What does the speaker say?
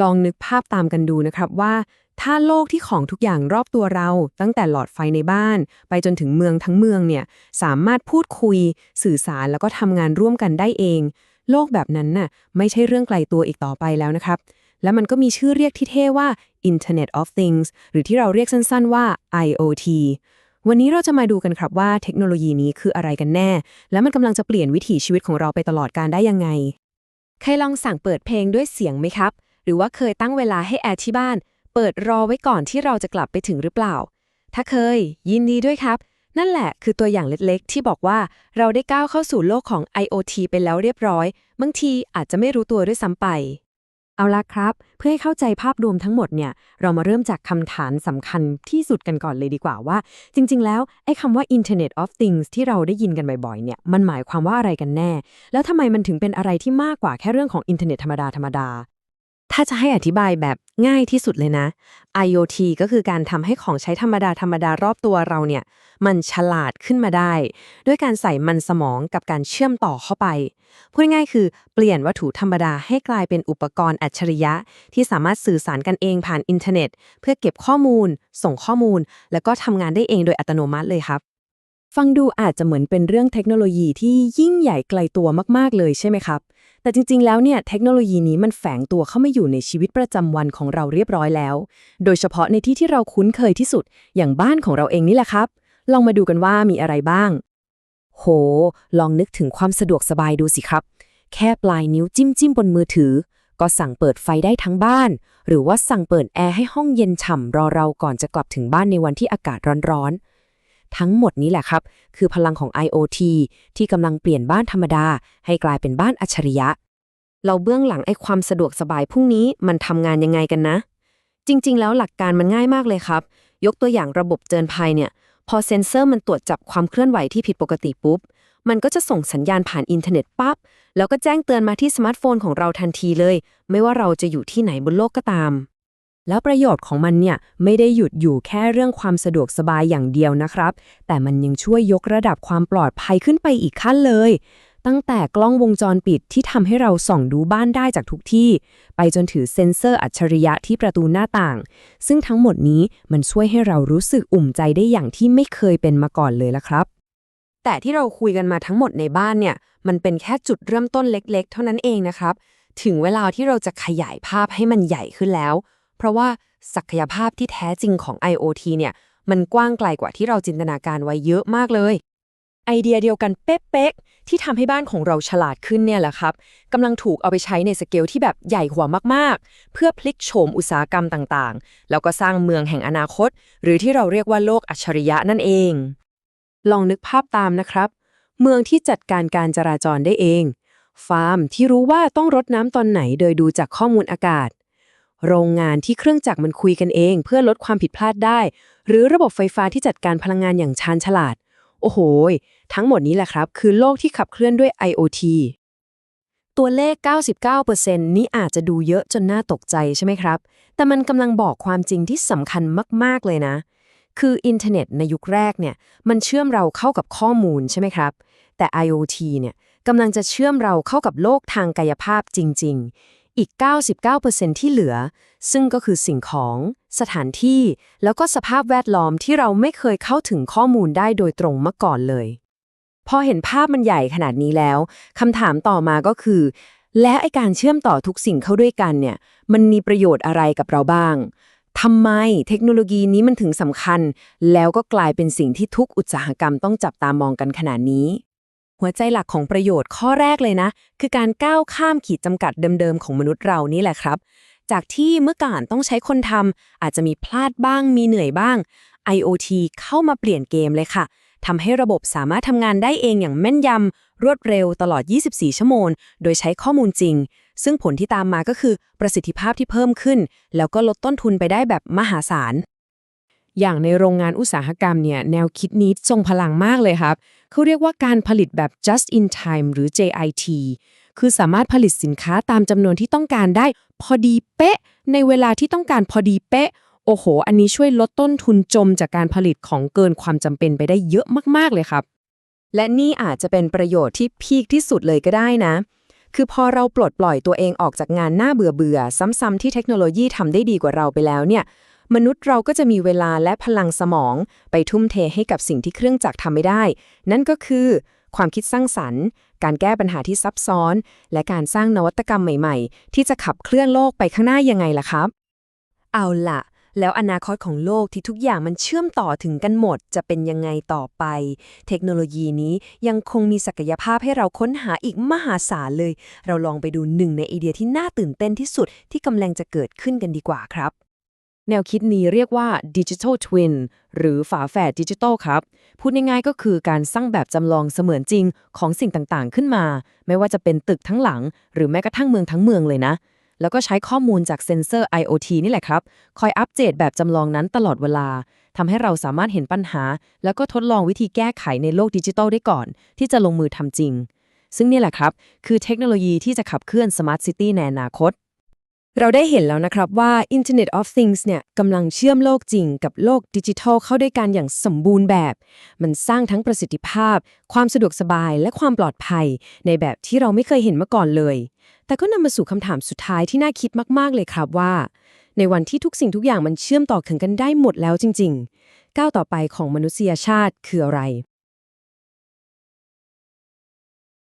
ลองนึกภาพตามกันดูนะครับว่า ถ้าโลกที่ของทุกอย่างรอบตัวเรา ตั้งแต่หลอดไฟในบ้าน ไปจนถึงเมืองทั้งเมืองเนี่ยสามารถพูดคุย สื่อสารแล้วก็ทำงานร่วมกันได้เอง โลกแบบนั้นน่ะไม่ใช่เรื่องไกลตัวอีกต่อไปแล้วนะครับและมันก็มีชื่อเรียกที่เท่ว่า Internet of Things หรือที่เราเรียกสั้นๆว่า IoT วันนี้เราจะมาดูกันครับว่าเทคโนโลยีนี้คืออะไรกันแน่ และมันกำลังจะเปลี่ยนวิถีชีวิตของเราไปตลอดการได้ยังไงเคยลองสั่งเปิดเพลงด้วยเสียงไหมครับ รือว่าเคยตั้งเวลาให้แอร์ที่บ้าน เปิดรอไว้ก่อนที่เราจะกลับไปถึงหรือเปล่า ถ้าเคย ยินดีด้วยครับ นั่นแหละคือตัวอย่างเล็กๆ ที่บอกว่าเราได้ก้าวเข้าสู่โลกของ IoT ไปแล้วเรียบร้อย บางทีอาจจะไม่รู้ตัวด้วยซ้ำไป เอาละครับ เพื่อให้เข้าใจภาพรวมทั้งหมดเนี่ย เรามาเริ่มจากคำฐานสำคัญที่สุดกันก่อนเลยดีกว่าว่า จริง ๆ แล้วไอ้คำว่า Internet of Things ที่เราได้ยินกันบ่อยๆ เนี่ย มันหมายความว่าอะไรกันแน่ แล้วทำไมมันถึงเป็นอะไรที่มากกว่าแค่เรื่องของอินเทอร์เน็ตธรรมดาธรรมดา ถ้าจะให้อธิบายแบบง่ายที่สุดเลยนะ IoT ก็คือการทำให้ของใช้ธรรมดาธรรมดารอบตัวเราเนี่ย มันฉลาดขึ้นมาได้ ด้วยการใส่มันสมองกับการเชื่อมต่อเข้าไป พูดง่ายคือเปลี่ยนวัตถุธรรมดาให้กลายเป็นอุปกรณ์อัจฉริยะ ที่สามารถสื่อสารกันเองผ่านอินเทอร์เน็ต เพื่อเก็บข้อมูล ส่งข้อมูล แล้วก็ทำงานได้เองโดยอัตโนมัติเลยครับ ฟังดูอาจจะเหมือนเป็นเรื่องเทคโนโลยีที่ยิ่งใหญ่ไกลตัวมาก ๆ เลยใช่ไหมครับ แต่จริงๆ แล้วเนี่ยเทคโนโลยีนี้มันแฝงตัวเข้ามาอยู่ในชีวิตประจำวันของเราเรียบร้อยแล้ว โดยเฉพาะในที่ที่เราคุ้นเคยที่สุด อย่างบ้านของเราเองนี่แหละครับ ลองมาดูกันว่ามีอะไรบ้าง โห ลองนึกถึงความสะดวกสบายดูสิครับ แค่ปลายนิ้วจิ้มจิ้มบนมือถือ ก็สั่งเปิดไฟได้ทั้งบ้าน หรือว่าสั่งเปิดแอร์ให้ห้องเย็นฉ่ำรอเราก่อนจะกลับถึงบ้านในวันที่อากาศร้อนๆ ทั้งหมดนี้แหละครับ คือพลังของ IoT ที่กำลังเปลี่ยนบ้านธรรมดา ให้กลายเป็นบ้านอัจฉริยะ เราเบื้องหลังไอ้ความสะดวกสบายพรุ่งนี้มันทำงานยังไงกันนะ จริง ๆ แล้วหลักการมันง่ายมากเลยครับ ยกตัวอย่างระบบเตือนภัยเนี่ย พอเซ็นเซอร์มันตรวจจับความเคลื่อนไหวที่ผิดปกติปุ๊บมันก็จะส่งสัญญาณผ่านอินเทอร์เน็ตปั๊บ แล้วก็แจ้งเตือนมาที่สมาร์ทโฟนของเราทันทีเลย ไม่ว่าเราจะอยู่ที่ไหนบนโลกก็ตาม แล้วประโยชน์ของมันเนี่ยไม่ได้หยุดอยู่แค่เรื่องความสะดวกสบายอย่างเดียวนะครับ แต่มันยังช่วยยกระดับความปลอดภัยขึ้นไปอีกขั้นเลย ตั้งแต่กล้องวงจรปิดที่ทำให้เราส่องดูบ้านได้จากทุกที่ ไปจนถือเซ็นเซอร์อัจฉริยะที่ประตูหน้าต่าง ซึ่งทั้งหมดนี้มันช่วยให้เรารู้สึกอุ่มใจได้อย่างที่ไม่เคยเป็นมาก่อนเลยละครับ แต่ที่เราคุยกันมาทั้งหมดในบ้านเนี่ยมันเป็นแค่จุดเริ่มต้นเล็ก ๆ เท่านั้นเองนะครับ ถึงเวลาที่เราจะขยายภาพให้มันใหญ่ขึ้นแล้ว เพราะว่าศักยภาพที่แท้จริงของ IoT เนี่ย มันกว้างไกลกว่าที่เราจินตนาการไว้เยอะมากเลย ไอเดียเดียวกันเป๊ะๆที่ทำให้บ้านของเราฉลาดขึ้นเนี่ยแหละครับกำลังถูกเอาไปใช้ในสเกลที่แบบใหญ่หัวมากๆ เพื่อพลิกโฉมอุตสาหกรรมต่างๆ แล้วก็สร้างเมืองแห่งอนาคต หรือที่เราเรียกว่าโลกอัจฉริยะนั่นเอง ลองนึกภาพตามนะครับ เมืองที่จัดการการจราจรได้เอง ฟาร์มที่รู้ว่าต้องรดน้ำตอนไหนโดยดูจากข้อมูลอากาศ โรงงานที่เครื่องจักรมันคุยกันเอง เพื่อลดความผิดพลาดได้ หรือระบบไฟฟ้าที่จัดการพลังงานอย่างชาญฉลาด โอ้โห ทั้งหมดนี้แหละครับ คือโลกที่ขับเคลื่อนด้วย IoT ตัวเลข 99%นี้อาจจะดูเยอะจนน่าตกใจใช่ไหมครับ แต่มันกำลังบอกความจริงที่สำคัญมาก ๆ เลยนะ คืออินเทอร์เน็ตในยุคแรกเนี่ย มันเชื่อมเราเข้ากับข้อมูลใช่ไหมครับ แต่ IoT เนี่ยกำลังจะเชื่อมเราเข้ากับโลกทางกายภาพจริง ๆ อีก 99%ที่เหลือ ซึ่งก็คือสิ่งของ สถานที่ แล้วก็สภาพแวดล้อมที่เราไม่เคยเข้าถึงข้อมูลได้โดยตรงมาก่อนเลย พอเห็นภาพมันใหญ่ขนาดนี้แล้วคำถามต่อมาก็คือ แล้วไอการเชื่อมต่อทุกสิ่งเข้าด้วยกันเนี่ย มันมีประโยชน์อะไรกับเราบ้างทำไมเทคโนโลยีนี้มันถึงสำคัญ แล้วก็กลายเป็นสิ่งที่ทุกอุตสาหกรรมต้องจับตามองกันขนาดนี้ หัวใจหลักของประโยชน์ข้อแรกเลยนะ คือการก้าวข้ามขีดจำกัดเดิมๆของมนุษย์เรานี่แหละครับ จากที่เมื่อก่อนต้องใช้คนทำอาจจะมีพลาดบ้างมีเหนื่อยบ้าง IoT เข้ามาเปลี่ยนเกมเลยค่ะทำให้ระบบสามารถทำงานได้เองอย่างแม่นยำรวดเร็วตลอด 24 ชั่วโมง โดยใช้ข้อมูลจริง ซึ่งผลที่ตามมาก็คือประสิทธิภาพที่เพิ่มขึ้น แล้วก็ลดต้นทุนไปได้แบบมหาศาล อย่างในโรงงานอุตสาหกรรมเนี่ยแนวคิดนี้ทรงพลังมากเลยครับ เขาเรียกว่าการผลิตแบบ just in time หรือ JIT คือสามารถผลิตสินค้าตามจำนวนที่ต้องการได้ พอดีเป๊ะ ในเวลาที่ต้องการพอดีเป๊ะ โอ้โห อันนี้ช่วยลดต้นทุนจมจากการผลิตของเกินความจำเป็นไปได้เยอะมากๆเลยครับ และนี่อาจจะเป็นประโยชน์ที่พีคที่สุดเลยก็ได้นะ คือพอเราปลดปล่อยตัวเองออกจากงานหน้าเบื่อเบื่อๆซ้ำๆที่เทคโนโลยีทำได้ดีกว่าเราไปแล้วเนี่ย มนุษย์เราก็จะมีเวลาและพลังสมอง ไปทุ่มเทให้กับสิ่งที่เครื่องจักรทำไม่ได้ นั่นก็คือ ความคิดสร้างสรรค์ การแก้ปัญหาที่ซับซ้อน และการสร้างนวัตกรรมใหม่ๆ ที่จะขับเคลื่อนโลกไปข้างหน้ายังไงล่ะครับ เอาล่ะแล้วอนาคตของโลกที่ทุกอย่างมันเชื่อมต่อถึงกันหมด จะเป็นยังไงต่อไป เทคโนโลยีนี้ยังคงมีศักยภาพให้เราค้นหาอีกมหาศาลเลย เราลองไปดูหนึ่งในไอเดียที่น่าตื่นเต้นที่สุดที่กำลังจะเกิดขึ้นกันดีกว่าครับ แนวคิดนี้เรียกว่า Digital Twin หรือฝาแฝดดิจิทัลครับ พูดง่ายๆก็คือการสร้างแบบจำลองเสมือนจริงของสิ่งต่างๆ ขึ้นมา ไม่ว่าจะเป็นตึกทั้งหลัง หรือแม้กระทั่งเมืองทั้งเมืองเลยนะ แล้วก็ใช้ข้อมูลจากเซ็นเซอร์ IoT นี่แหละครับ คอยอัปเดตแบบจำลองนั้นตลอดเวลาทำให้เราสามารถเห็นปัญหา แล้วก็ทดลองวิธีแก้ไขในโลกดิจิทัลได้ก่อน ที่จะลงมือทำจริง ซึ่งนี่แหละครับ คือเทคโนโลยีที่จะขับเคลื่อน Smart City ในอนาคต เราได้เห็นแล้วนะครับว่า Internet of Things เนี่ยกำลังเชื่อมโลกจริงกับโลกดิจิทัลเข้าด้วยกันอย่างสมบูรณ์แบบ มันสร้างทั้งประสิทธิภาพ ความสะดวกสบายและความปลอดภัย ในแบบที่เราไม่เคยเห็นมาก่อนเลย แต่ก็นำมาสู่คำถามสุดท้ายที่น่าคิดมากๆเลยครับว่า ในวันที่ทุกสิ่งทุกอย่างมันเชื่อมต่อถึงกันได้หมดแล้วจริง ๆ ก้าวต่อไปของมนุษยชาติคืออะไร